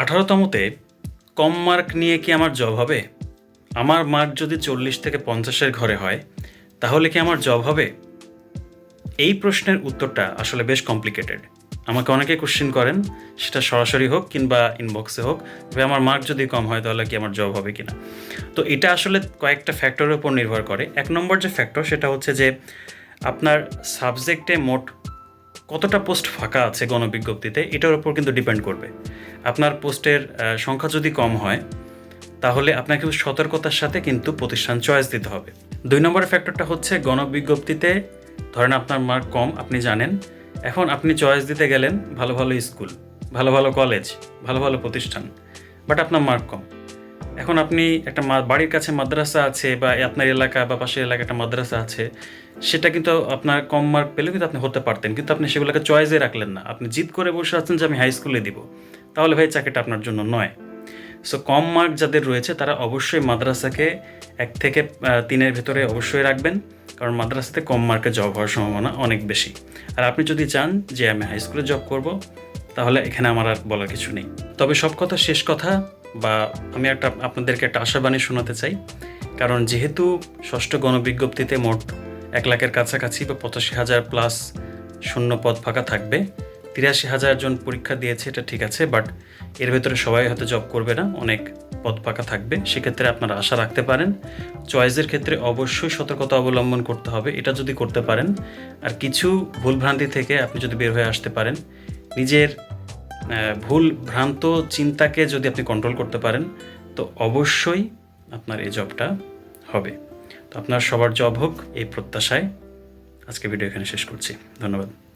আঠারোতমতে কম mark নিয়ে কি আমার জব হবে? আমার মার্ক যদি চল্লিশ থেকে পঞ্চাশের ঘরে হয়, তাহলে কি আমার জব হবে? এই প্রশ্নের উত্তরটা আসলে বেশ কমপ্লিকেটেড। আমাকে অনেকে কোশ্চেন করেন, সেটা সরাসরি হোক কিংবা ইনবক্সে হোক, তবে আমার মার্ক যদি কম হয়, তাহলে কি আমার জব হবে কিনা? তো এটা আসলে কয়েকটা ফ্যাক্টরের উপর নির্ভর করে। এক নম্বর যে ফ্যাক্টর সেটা হচ্ছে যে আপনার সাবজেক্টে মোট কতটা পোস্ট ফাঁকা আছে গণবিজ্ঞপ্তিতে, এটার উপর কিন্তু ডিপেন্ড করবে। আপনার পোস্টের সংখ্যা যদি কম হয়, তাহলে আপনাকে সতর্কতার সাথে কিন্তু প্রতিষ্ঠান চয়েস দিতে হবে। দুই নম্বরের ফ্যাক্টরটা হচ্ছে গণবিজ্ঞপ্তিতে, ধরেন আপনার মার্ক কম, আপনি জানেন, এখন আপনি চয়েস দিতে গেলেন ভালো ভালো স্কুল, ভালো ভালো কলেজ, ভালো ভালো প্রতিষ্ঠান, বাট আপনার মার্ক কম। এখন আপনি একটা বাড়ির কাছে মাদ্রাসা আছে বা আপনার এলাকা বা পাশের এলাকায় একটা মাদ্রাসা আছে, সেটা কিন্তু আপনার কম মার্ক পেলেও কিন্তু আপনি হতে পারতেন। কিন্তু আপনি সেগুলোকে চয়েসে রাখলেন না। আপনি জিদ করে বসে আছেন যে আমি হাই স্কুলে দিব। তাহলে ভাই চাকরিটা আপনার জন্য নয়। সো কম মার্ক যাদের রয়েছে, তারা অবশ্যই মাদ্রাসাকে এক থেকে তিনের ভেতরে অবশ্যই রাখবেন। কারণ মাদ্রাসাতে কম মার্কে জব হওয়ার সম্ভাবনা অনেক বেশি। আর আপনি যদি চান যে আমি হাই স্কুলে জব করব, তাহলে এখানে আমার আর বলার কিছু নেই। তবে সব কথা শেষ কথা বা আমি একটা আপনাদেরকে একটা আশাবাণী শোনাতে চাই। কারণ যেহেতু ষষ্ঠ গণবিজ্ঞপ্তিতে মোট এক লাখের কাছাকাছি বা পঁচাশি হাজার প্লাস শূন্য পদ ফাঁকা থাকবে। তিরাশি হাজার জন পরীক্ষা দিয়েছে, এটা ঠিক আছে, বাট এর ভেতরে সবাই হয়তো জব করবে না, অনেক পদ ফাঁকা থাকবে। সেক্ষেত্রে আপনারা আশা রাখতে পারেন। চয়েসের ক্ষেত্রে অবশ্যই সতর্কতা অবলম্বন করতে হবে, এটা যদি করতে পারেন। আর কিছু ভুলভ্রান্তি থেকে আপনি যদি বের হয়ে আসতে পারেন, নিজের ভুল ভ্রান্ত চিন্তাকে যদি আপনি কন্ট্রোল করতে পারেন, তো অবশ্যই আপনার এই জবটা হবে। তো আপনার সবার জব হোক এই প্রত্যাশায় আজকে ভিডিও এখানে শেষ করছি। ধন্যবাদ।